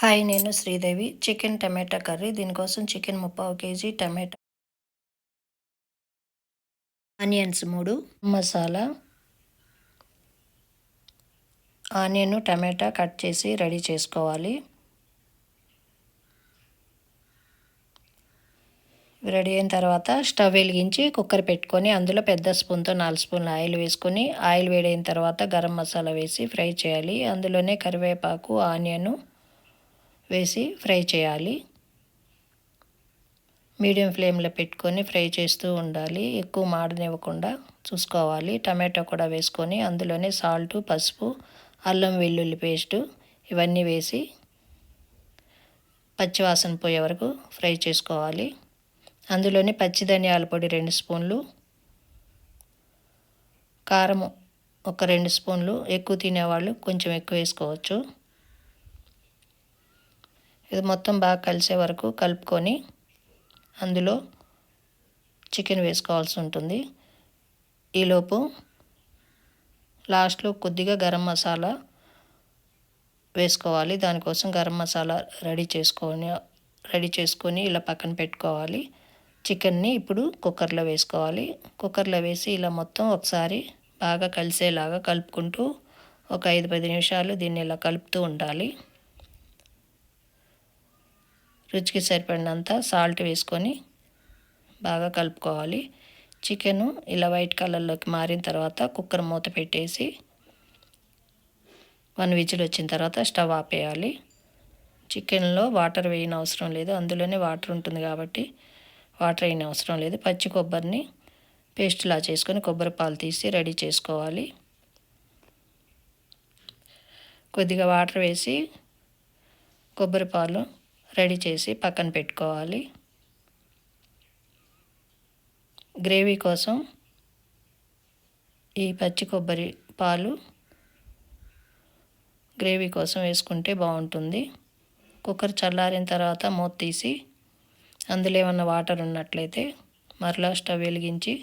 Hi నేను Sridevi. Chicken tomato curry. దీనికోసం chicken ముప్పావు కేజీ టమాటా ఆనియన్స్ మూడు మసాలా ఆనియన్ టమాటా కట్ చేసి రెడీ చేసుకోవాలి. రెడీ అయిన తర్వాత స్టవ్ వెలిగించి కుక్కర్ పెట్టుకొని అందులో పెద్ద స్పూన్తో నాలుగు స్పూన్లు ఆయిల్ వేసుకొని ఆయిల్ వేడైన తర్వాత గరం మసాలా వేసి ఫ్రై చేయాలి. అందులోనే కరివేపాకు ఆనియను వేసి ఫ్రై చేయాలి. మీడియం ఫ్లేమ్లో పెట్టుకొని ఫ్రై చేస్తూ ఉండాలి. ఎక్కువ మాడనివ్వకుండా చూసుకోవాలి. టమాటో కూడా వేసుకొని అందులోనే సాల్టు పసుపు అల్లం వెల్లుల్లి పేస్టు ఇవన్నీ వేసి పచ్చివాసన పోయే వరకు ఫ్రై చేసుకోవాలి. అందులోనే పచ్చి ధనియాల పొడి రెండు స్పూన్లు కారం ఒక రెండు స్పూన్లు ఎక్కువ తినేవాళ్ళు కొంచెం ఎక్కువ వేసుకోవచ్చు. ఇది మొత్తం బాగా కలిసే వరకు కలుపుకొని అందులో చికెన్ వేసుకోవాల్సి ఉంటుంది. ఈలోపు లాస్ట్లో కొద్దిగా గరం మసాలా వేసుకోవాలి. దానికోసం గరం మసాలా రెడీ చేసుకొని రెడీ చేసుకొని ఇలా పక్కన పెట్టుకోవాలి. చికెన్ని ఇప్పుడు కుక్కర్లో వేసుకోవాలి. కుక్కర్లో వేసి ఇలా మొత్తం ఒకసారి బాగా కలిసేలాగా కలుపుకుంటూ ఒక ఐదు పది నిమిషాలు దీన్ని ఇలా కలుపుతూ ఉండాలి. రుచికి సరిపడినంత సాల్ట్ వేసుకొని బాగా కలుపుకోవాలి. చికెను ఇలా వైట్ కలర్లోకి మారిన తర్వాత కుక్కర్ మూత పెట్టేసి వన్ విజిల్ వచ్చిన తర్వాత స్టవ్ ఆపేయాలి. చికెన్లో వాటర్ వేయని అవసరం లేదు. అందులోనే వాటర్ ఉంటుంది కాబట్టి వాటర్ వేయని అవసరం లేదు. పచ్చి కొబ్బరిని పేస్ట్లా చేసుకొని కొబ్బరి పాలు తీసి రెడీ చేసుకోవాలి. కొద్దిగా వాటర్ వేసి కొబ్బరి పాలు రెడీ చేసి పక్కన పెట్టుకోవాలి. గ్రేవీ కోసం ఈ పచ్చి కొబ్బరి పాలు గ్రేవీ కోసం వేసుకుంటే బాగుంటుంది. కుక్కర్ చల్లారిన తర్వాత మూత తీసి అందులో ఏమన్నా వాటర్ ఉన్నట్లయితే మరలా స్టవ్ వెలిగించి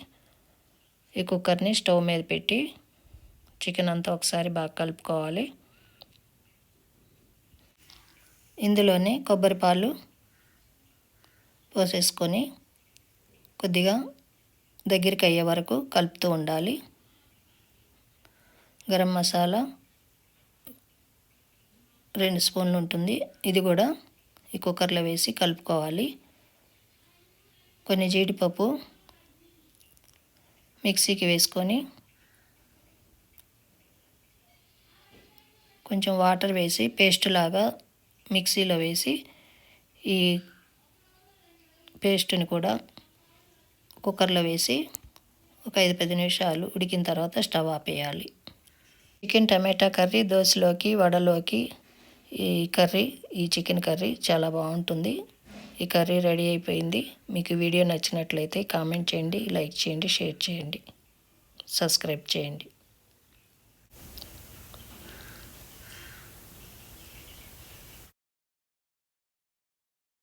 ఈ కుక్కర్ని స్టవ్ మీద పెట్టి చికెన్ అంతా ఒకసారి బాగా కలుపుకోవాలి. ఇందులోనే కొబ్బరి పాలు పోసేసుకొని కొద్దిగా దగ్గరికి అయ్యే వరకు కలుపుతూ ఉండాలి. గరం మసాలా రెండు స్పూన్లు ఉంటుంది. ఇది కూడా ఈ కుక్కర్లో వేసి కలుపుకోవాలి. కొన్ని జీడిపప్పు మిక్సీకి వేసుకొని కొంచెం వాటర్ వేసి పేస్ట్ లాగా మిక్సీలో వేసి ఈ పేస్ట్ని కూడా కుక్కర్లో వేసి ఒక ఐదు పది నిమిషాలు ఉడికిన తర్వాత స్టవ్ ఆపేయాలి. చికెన్ టమాటా కర్రీ దోశలోకి వడలోకి ఈ కర్రీ ఈ చికెన్ కర్రీ చాలా బాగుంటుంది. ఈ కర్రీ రెడీ అయిపోయింది. మీకు వీడియో నచ్చినట్లయితే కామెంట్ చేయండి లైక్ చేయండి షేర్ చేయండి సబ్స్క్రైబ్ చేయండి.